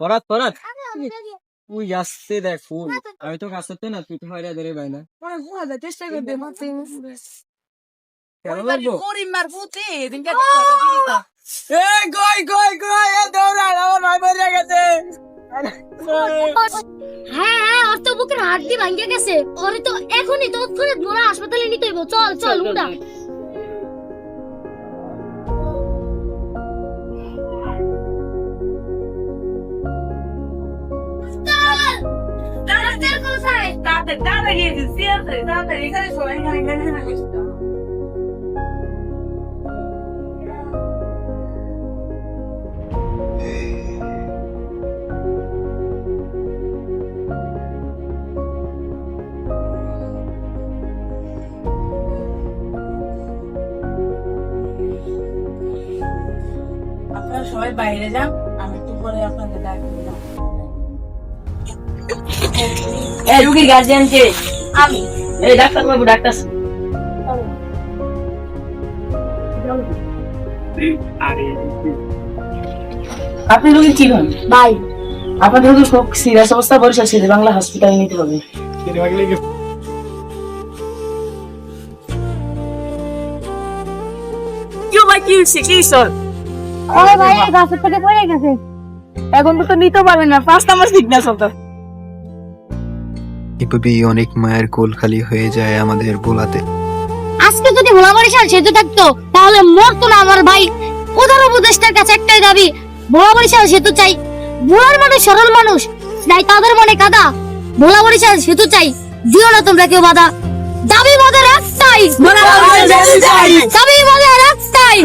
পরাত পরাত তুই আসছে দেখ ফুল। আমি তো। কাজ করতে না তুই তো হয়রা ধরে পাই না। চেষ্টা কেন লাগবো? এ দৌড়া আমার ভাই মরে গেছে। হ্যাঁ হ্যাঁ ওর তো বুকের হাড্ডি ভাঙ্গে গেছে। ওরে তো এখনই তৎক্ষণাৎ মোরা হাসপাতালে নিতে হইব। চল চল উড়া গিয়েছি সিয়াতে তাতে এখানে সবাই এখানে এখানে এখানে আপনারা সবাই বাইরে যান আমি একটু পরে আপনাদের ডাকবো এই রুগীর গার্জিয়ান কে? আমি। এই ডাক্তার বাবু ডাক্তার আপনি রুগীর কি হন ভাই। আপনাদের রুগীর খুব সিরিয়াস অবস্থা বরিশাল বাংলা হসপিটালে নিতে হবে। কি হয়েছে কি সর ভাই গাছের থেকে পড়ে গেছে। এখন তো নিতে পারবেন না পাঁচটা মাস সিগন্যাল চলতে এভাবেই অনেক মায়ের কোল খালি হয়ে যায় আমাদের বোলাতে। আজকে যদি ভোলা বরিশাল সেতু থাকতো তাহলে মরতো না আমার ভাই। উদার উপদেষ্টার কাছে একটাই দাবি ভোলা বরিশাল সেতু চাই। ভোলার মানুষ সরল মানুষ তাই তাদের মনে কাদা। ভোলা বরিশাল সেতু চাই দিও না তোমরা কেউ বাধা। দাবি মোদের একটাই দাবি মোদের একটাই দাবি মোদের একটাই